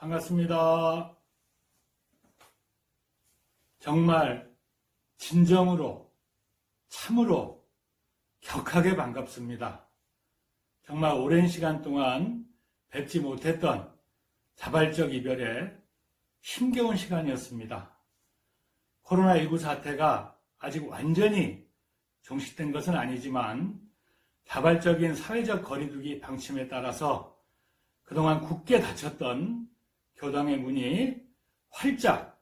반갑습니다. 정말 진정으로 참으로 격하게 반갑습니다. 정말 오랜 시간 동안 뵙지 못했던 자발적 이별의 힘겨운 시간이었습니다. 코로나19 사태가 아직 완전히 종식된 것은 아니지만 자발적인 사회적 거리두기 방침에 따라서 그동안 굳게 닫혔던 교당의 문이 활짝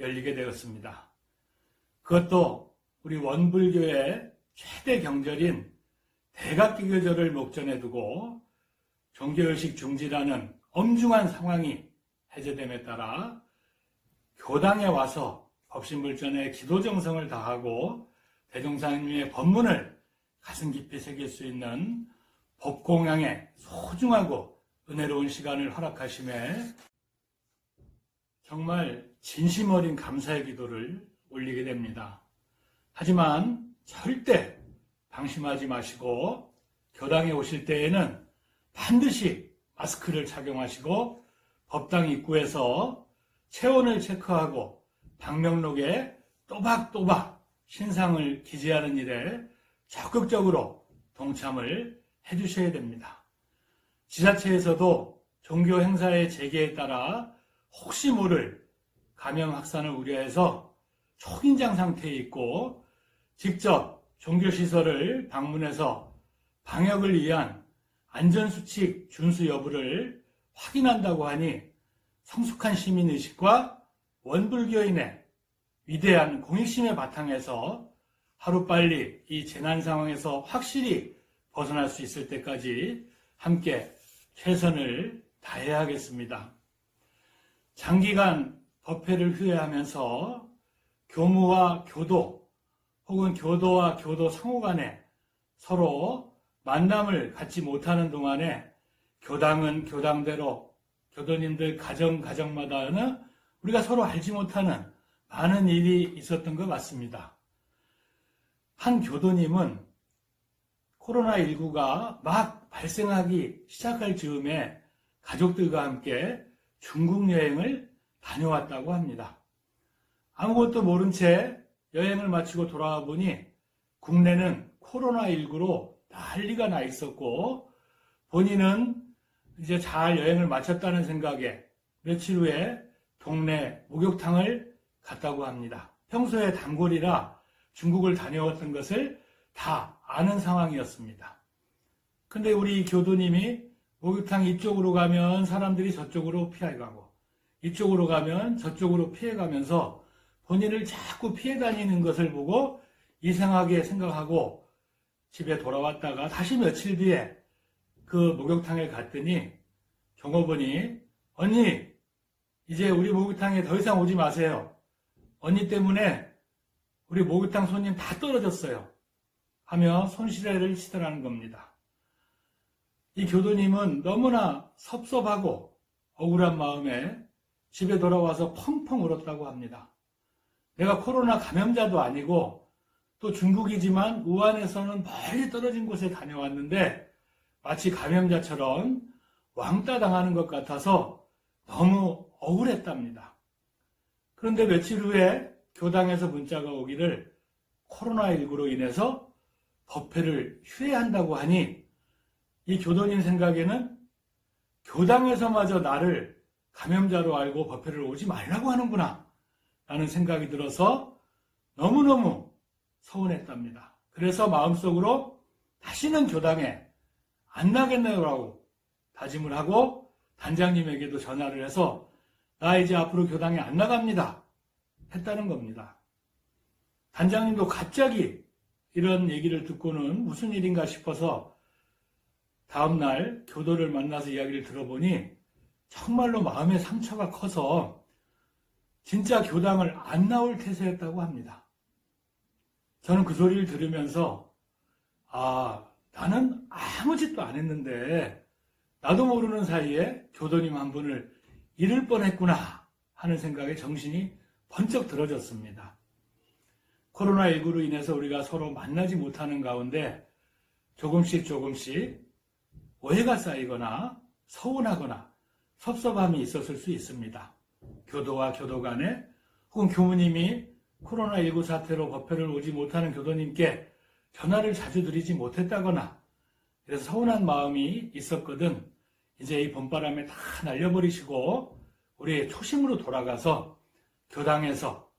열리게 되었습니다. 그것도 우리 원불교의 최대 경절인 대각기교절을 목전에 두고 종교의식 중지라는 엄중한 상황이 해제됨에 따라 교당에 와서 법신불전에 기도정성을 다하고 대종사님의 법문을 가슴 깊이 새길 수 있는 법공양에 소중하고 은혜로운 시간을 허락하심에 정말 진심 어린 감사의 기도를 올리게 됩니다. 하지만 절대 방심하지 마시고 교당에 오실 때에는 반드시 마스크를 착용하시고 법당 입구에서 체온을 체크하고 방명록에 또박또박 신상을 기재하는 일에 적극적으로 동참을 해주셔야 됩니다. 지자체에서도 종교 행사의 재개에 따라 혹시 모를 감염 확산을 우려해서 초긴장 상태에 있고 직접 종교시설을 방문해서 방역을 위한 안전수칙 준수 여부를 확인한다고 하니 성숙한 시민의식과 원불교인의 위대한 공익심의 바탕에서 하루빨리 이 재난 상황에서 확실히 벗어날 수 있을 때까지 함께 최선을 다해야겠습니다. 장기간 법회를 휴회하면서 교무와 교도 혹은 교도와 교도 상호 간에 서로 만남을 갖지 못하는 동안에 교당은 교당대로 교도님들 가정 가정마다는 우리가 서로 알지 못하는 많은 일이 있었던 것 같습니다. 한 교도님은 코로나19가 막 발생하기 시작할 즈음에 가족들과 함께 중국 여행을 다녀왔다고 합니다. 아무것도 모른 채 여행을 마치고 돌아와 보니 국내는 코로나19로 난리가 나 있었고 본인은 이제 잘 여행을 마쳤다는 생각에 며칠 후에 동네 목욕탕을 갔다고 합니다. 평소에 단골이라 중국을 다녀왔던 것을 다 아는 상황이었습니다. 근데 우리 교도님이 목욕탕 이쪽으로 가면 사람들이 저쪽으로 피해가고 이쪽으로 가면 저쪽으로 피해가면서 본인을 자꾸 피해 다니는 것을 보고 이상하게 생각하고 집에 돌아왔다가 다시 며칠 뒤에 그 목욕탕에 갔더니 종업원이 언니 이제 우리 목욕탕에 더 이상 오지 마세요. 언니 때문에 우리 목욕탕 손님 다 떨어졌어요. 하며 손시래를 치더라는 겁니다. 이 교도님은 너무나 섭섭하고 억울한 마음에 집에 돌아와서 펑펑 울었다고 합니다. 내가 코로나 감염자도 아니고 또 중국이지만 우한에서는 멀리 떨어진 곳에 다녀왔는데 마치 감염자처럼 왕따 당하는 것 같아서 너무 억울했답니다. 그런데 며칠 후에 교당에서 문자가 오기를 코로나19로 인해서 법회를 휴회한다고 하니 이 교도님 생각에는 교당에서마저 나를 감염자로 알고 법회를 오지 말라고 하는구나 라는 생각이 들어서 너무너무 서운했답니다. 그래서 마음속으로 다시는 교당에 안 나겠네요라고 다짐을 하고 단장님에게도 전화를 해서 나 이제 앞으로 교당에 안 나갑니다. 했다는 겁니다. 단장님도 갑자기 이런 얘기를 듣고는 무슨 일인가 싶어서 다음날 교도를 만나서 이야기를 들어보니 정말로 마음의 상처가 커서 진짜 교당을 안 나올 태세였다고 합니다. 저는 그 소리를 들으면서 아 나는 아무 짓도 안 했는데 나도 모르는 사이에 교도님 한 분을 잃을 뻔했구나 하는 생각에 정신이 번쩍 들어졌습니다. 코로나19로 인해서 우리가 서로 만나지 못하는 가운데 조금씩 조금씩 오해가 쌓이거나 서운하거나 섭섭함이 있었을 수 있습니다. 교도와 교도 간에 혹은 교무님이 코로나19 사태로 법회를 오지 못하는 교도님께 전화를 자주 드리지 못했다거나 그래서 서운한 마음이 있었거든 이제 이 봄바람에 다 날려버리시고 우리의 초심으로 돌아가서 교당에서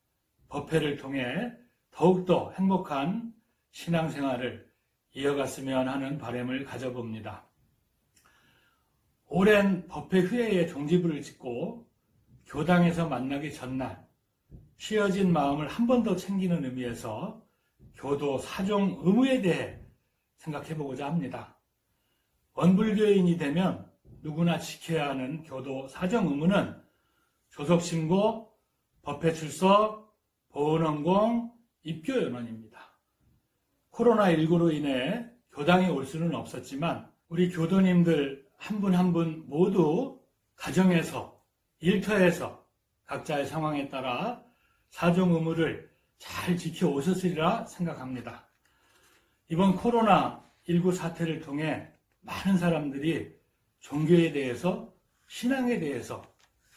법회를 통해 더욱더 행복한 신앙생활을 이어갔으면 하는 바람을 가져봅니다. 오랜 법회 후회에 종지부를 짓고 교당에서 만나기 전날 쉬어진 마음을 한 번 더 챙기는 의미에서 교도 사종 의무에 대해 생각해 보고자 합니다. 원불교인이 되면 누구나 지켜야 하는 교도 사정 의무는 조석신고, 법회 출석, 보훈원공, 입교연원입니다. 코로나19로 인해 교당에 올 수는 없었지만 우리 교도님들 한 분 한 분 모두 가정에서 일터에서 각자의 상황에 따라 사종 의무를 잘 지켜 오셨으리라 생각합니다. 이번 코로나19 사태를 통해 많은 사람들이 종교에 대해서 신앙에 대해서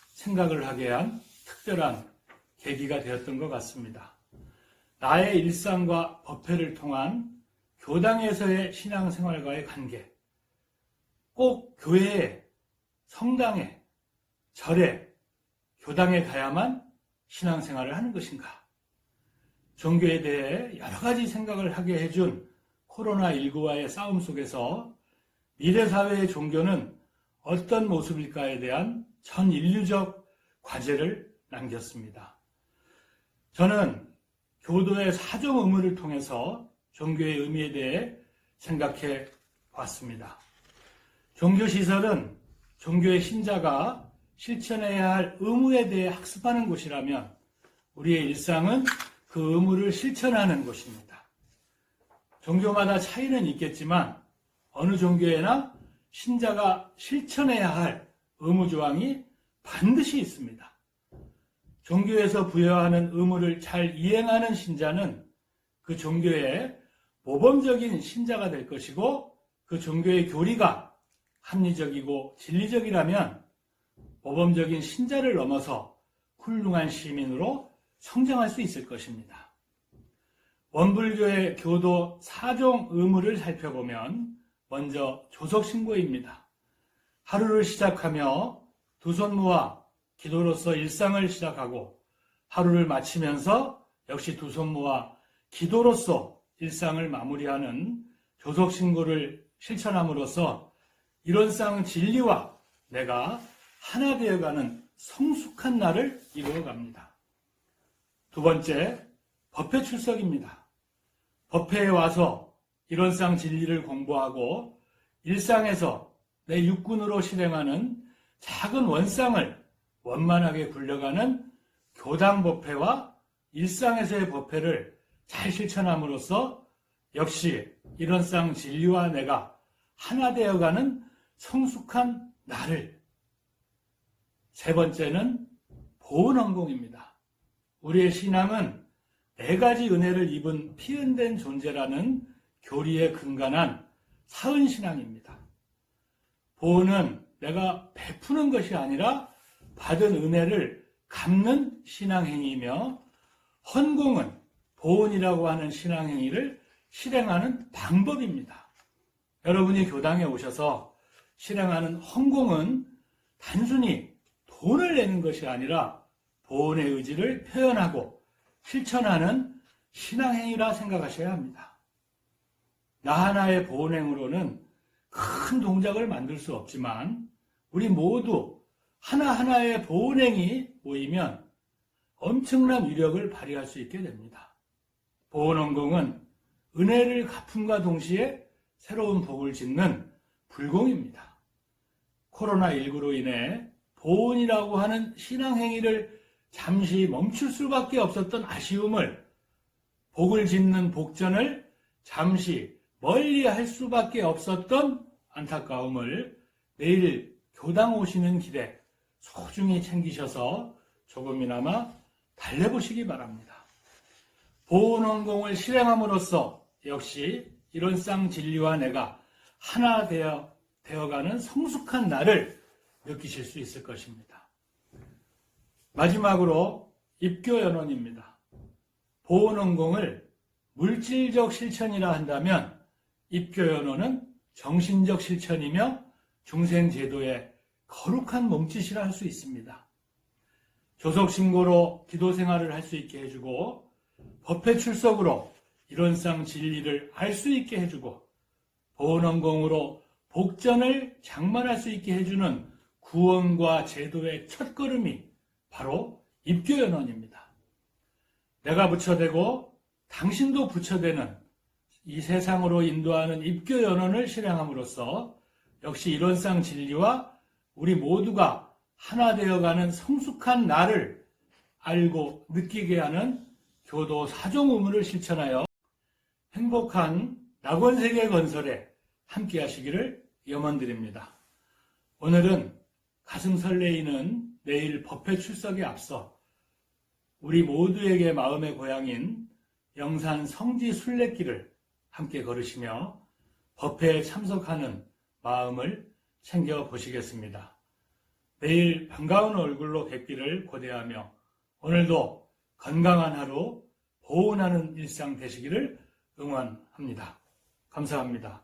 생각을 하게 한 특별한 계기가 되었던 것 같습니다. 나의 일상과 법회를 통한 교당에서의 신앙생활과의 관계, 꼭 교회에, 성당에, 절에, 교당에 가야만 신앙생활을 하는 것인가? 종교에 대해 여러 가지 생각을 하게 해준 코로나19와의 싸움 속에서 미래 사회의 종교는 어떤 모습일까에 대한 전 인류적 과제를 남겼습니다. 저는 교도의 사정 의무를 통해서 종교의 의미에 대해 생각해 봤습니다. 종교시설은 종교의 신자가 실천해야 할 의무에 대해 학습하는 곳이라면 우리의 일상은 그 의무를 실천하는 곳입니다. 종교마다 차이는 있겠지만 어느 종교에나 신자가 실천해야 할 의무조항이 반드시 있습니다. 종교에서 부여하는 의무를 잘 이행하는 신자는 그 종교의 모범적인 신자가 될 것이고 그 종교의 교리가 합리적이고 진리적이라면 모범적인 신자를 넘어서 훌륭한 시민으로 성장할 수 있을 것입니다. 원불교의 교도 사종 의무를 살펴보면 먼저 조석신고입니다. 하루를 시작하며 두 손 모아 기도로서 일상을 시작하고 하루를 마치면서 역시 두 손 모아 기도로서 일상을 마무리하는 조석신고를 실천함으로써 이런상 진리와 내가 하나 되어가는 성숙한 날을 이루어갑니다. 두 번째, 법회 출석입니다. 법회에 와서 이런상 진리를 공부하고 일상에서 내 육군으로 실행하는 작은 원상을 원만하게 굴려가는 교당 법회와 일상에서의 법회를 잘 실천함으로써 역시 이런상 진리와 내가 하나 되어가는 성숙한 나를 세 번째는 보은원공입니다. 우리의 신앙은 네 가지 은혜를 입은 피은된 존재라는 교리에 근간한 사은신앙입니다. 보은은 내가 베푸는 것이 아니라 받은 은혜를 갚는 신앙행위이며 헌공은 보은이라고 하는 신앙행위를 실행하는 방법입니다. 여러분이 교당에 오셔서 실행하는 헌공은 단순히 돈을 내는 것이 아니라 보은의 의지를 표현하고 실천하는 신앙행위라 생각하셔야 합니다. 나 하나의 보은행으로는 큰 동작을 만들 수 없지만 우리 모두 하나하나의 보은행이 모이면 엄청난 위력을 발휘할 수 있게 됩니다. 보은원공은 은혜를 갚음과 동시에 새로운 복을 짓는 불공입니다. 코로나19로 인해 보은이라고 하는 신앙행위를 잠시 멈출 수밖에 없었던 아쉬움을 복을 짓는 복전을 잠시 멀리 할 수밖에 없었던 안타까움을 내일 교당 오시는 길에 소중히 챙기셔서 조금이나마 달래보시기 바랍니다. 보훈원공을 실행함으로써 역시 이런 쌍 진리와 내가 하나 되어 되어가는 성숙한 날을 느끼실 수 있을 것입니다. 마지막으로 입교연원입니다. 보호원공을 물질적 실천이라 한다면 입교연호는 정신적 실천이며 중생제도의 거룩한 몸짓이라 할 수 있습니다. 조속신고로 기도 생활을 할 수 있게 해주고 법회 출석으로 이론상 진리를 알 수 있게 해주고 보원원공으로 복전을 장만할 수 있게 해주는 구원과 제도의 첫걸음이 바로 입교연원입니다. 내가 부처되고 당신도 부처되는 이 세상으로 인도하는 입교연원을 실행함으로써 역시 이론상 진리와 우리 모두가 하나 되어가는 성숙한 나를 알고 느끼게 하는 교도 사종 의무를 실천하여 행복한 낙원세계 건설에 함께 하시기를 염원드립니다. 오늘은 가슴 설레이는 내일 법회 출석에 앞서 우리 모두에게 마음의 고향인 영산 성지 순례길을 함께 걸으시며 법회에 참석하는 마음을 챙겨 보시겠습니다. 내일 반가운 얼굴로 뵙기를 고대하며 오늘도 건강한 하루, 보온하는 일상 되시기를 응원합니다. 감사합니다.